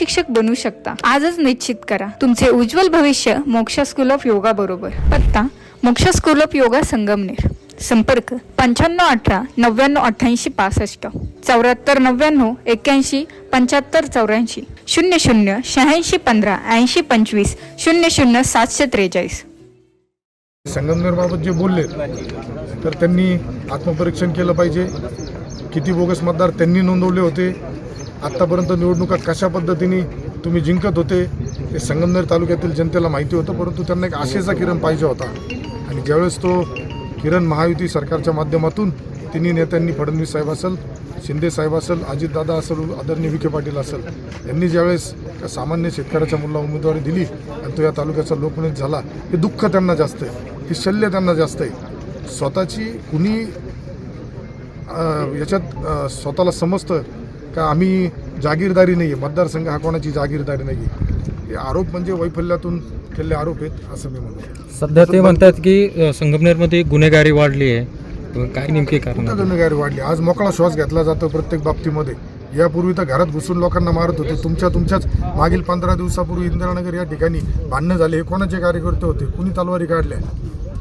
शिक्षक बनू शकता. आजच निश्चित करा. तुमचे उज्ज्वल भविष्य मोक्षा स्कूल ऑफ योगा बरोबर. पत्ता मोक्ष स्कूल ऑफ योगा संगमनेर. संपर्क पंच्याण्णव अठरा नव्याण्णव अठ्ठ्याऐंशी पासष्ट. चौऱ्याहत्तर नव्याण्णव एक्क्याऐंशी पंच्याहत्तर चौऱ्याऐंशी. शून्य शून्य शहाऐंशी पंधरा ऐंशी पंचवीस. शून्य शून्य सातशे त्रेचाळीस. संगमनेरबाबत जे बोलले तर त्यांनी आत्मपरीक्षण केलं पाहिजे. किती बोगस मतदार त्यांनी नोंदवले होते. आत्तापर्यंत निवडणुका कशा पद्धतीने तुम्ही जिंकत होते हे संगमनेर तालुक्यातील जनतेला माहिती होतं परंतु त्यांना एक आशेचा किरण पाहिजे होता. आणि ज्यावेळेस तो किरण महायुती सरकारच्या माध्यमातून तिन्ही नेत्यांनी फडणवीस साहेब असेल शिंदे साहेब असेल अजितदादा असेल आदरणीय विखे पाटील असेल यांनी ज्यावेळेस सामान्य शेतकऱ्याच्या मुलाला उमेदवारी दिली आणि तो या तालुक्याचा लोकनेत झाला हे दुःख त्यांना जास्त आहे. हे शल्य त्यांना जास्त आहे. स्वतःची कुणी याच्यात स्वतःला समजतं का आम्ही जागीरदारी नाही आहे मतदारसंघ हा कोणाची जागीरदारी नाही आहे हे आरोप म्हणजे वैफल्यातून केलेले आरोप आहेत असं मी म्हणतो. सध्या ते म्हणतात की संगमनेरमध्ये गुन्हेगारी वाढली आहे. काय नेमके कारण गुन्हेगारी वाढली? आज मोकळा श्वास घेतला जातो प्रत्येक बाबतीमध्ये. यापूर्वी तर घरात घुसून लोकांना मारत होते. तुमच्या तुमच्याच मागील पंधरा दिवसापूर्वी इंदिरानगर या ठिकाणी भांडणं झाले. हे कोणाचे कार्यकर्ते होते? कुणी तलवारी काढल्या?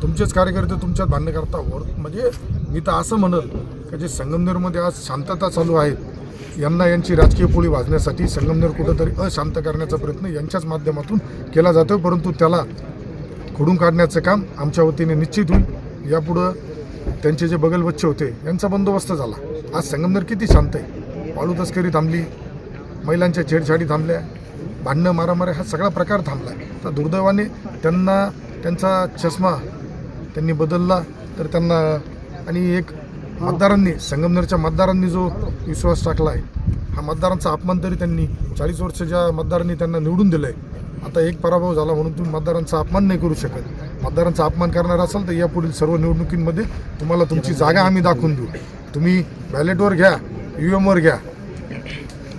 तुमचेच कार्यकर्ते तुमच्यात भांडणं करता वर म्हणजे मी तर असं म्हणल का जे संगमनेरमध्ये आज शांतता चालू आहे यांना यांची राजकीय पोळी वाजण्यासाठी संगमनेर कुठंतरी अशांत करण्याचा प्रयत्न यांच्याच माध्यमातून केला जातो परंतु त्याला खोडून काढण्याचं काम आमच्या वतीने निश्चित होईल. यापुढं त्यांचे जे बगलबच्चे होते यांचा बंदोबस्त झाला. आज संगमनेर किती शांत आहे. वाळू तस्करी थांबली महिलांच्या छेडछाडी थांबल्या भांडणं मारामारे हा सगळा प्रकार थांबला. आहे तर दुर्दैवाने त्यांना त्यांचा चष्मा त्यांनी बदलला तर त्यांना आणि एक मतदारांनी संगमनेरच्या मतदारांनी जो विश्वास टाकला आहे हा मतदारांचा अपमान तरी त्यांनी चाळीस वर्ष ज्या मतदारांनी त्यांना निवडून दिलं आहे आता एक पराभव झाला म्हणून तुम्ही मतदारांचा अपमान नाही करू शकत. मतदारांचा अपमान करणार असाल तर यापुढील सर्व निवडणुकींमध्ये तुम्हाला तुमची जागा आम्ही दाखवून देऊ. तुम्ही बॅलेटवर घ्या यू एमवर घ्या.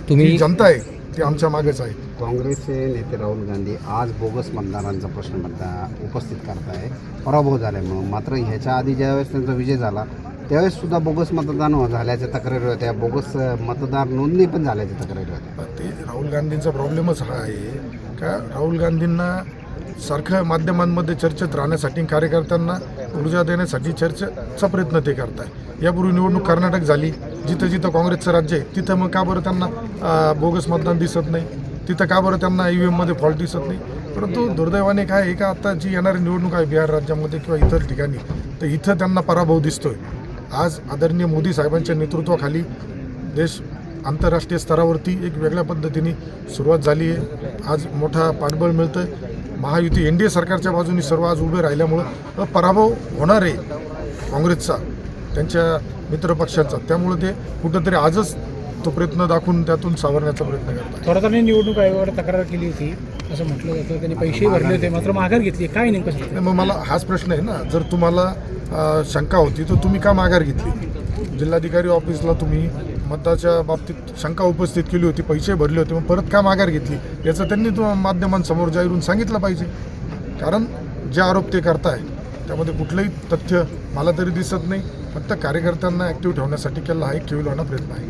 तुम्ही जी जनता आहे ती आमच्या मागेच आहे. काँग्रेसचे नेते राहुल गांधी आज बोगस मतदारांचा प्रश्न मतदा उपस्थित करताय. पराभव झाल्यामुळं. मात्र ह्याच्या आधी ज्यावेळेस त्यांचा विजय झाला त्यावेळेस सुद्धा बोगस मतदान हो- झाल्याच्या तक्रारी होत्या. बोगस मतदार नोंदणी पण झाल्याच्या तक्रारी होत्या. ते राहुल गांधींचा प्रॉब्लेमच हा आहे का? राहुल गांधींना सारखं माध्यमांमध्ये चर्चेत राहण्यासाठी कार्यकर्त्यांना ऊर्जा देण्यासाठी चर्चेचा प्रयत्न ते करताय. यापूर्वी निवडणूक कर्नाटक झाली. जिथं जिथं काँग्रेसचं राज्य आहे तिथं मग का बरं त्यांना बोगस मतदान दिसत नाही? तिथं का बरं त्यांना ई व्ही एममध्ये फॉल्ट दिसत नाही? परंतु दुर्दैवाने काय आहे का? आता जी येणारी निवडणूक आहे बिहार राज्यामध्ये किंवा इतर ठिकाणी तर इथं त्यांना पराभव दिसतोय. आज आदरणीय मोदी साहेबांच्या नेतृत्वाखाली देश आंतरराष्ट्रीय स्तरावरती एक वेगळ्या पद्धतीने सुरुवात झाली आहे. आज मोठा पाठबळ मिळतं महायुती एन डी ए सरकारच्या बाजूने सर्व आज उभे राहिल्यामुळं पराभव होणार आहे काँग्रेसचा त्यांच्या मित्रपक्षांचा त्यामुळे ते कुठंतरी आजच तो प्रयत्न दाखवून त्यातून सावरण्याचा प्रयत्न करतात. थोडा निवडणूक आयोगाकडे तक्रार केली होती. असं म्हटलं जातं त्यांनी पैसे भरले होते मात्र माघार घेतली. काय नेमकं मग मला हाच प्रश्न आहे ना. जर तुम्हाला शंका होती तर तुम्ही का माघार घेतली? जिल्हाधिकारी ऑफिसला तुम्ही मताच्या बाबतीत शंका उपस्थित केली होती पैसे भरले होते मग परत का माघार घेतली? याचं त्यांनी तो माध्यमांसमोर जाहीरून सांगितलं पाहिजे. कारण जे आरोप ते करताय त्यामध्ये कुठलंही तथ्य मला तरी दिसत नाही. फक्त कार्यकर्त्यांना ॲक्टिव्ह ठेवण्यासाठी केला हा एक केविलवाना प्रयत्न आहे.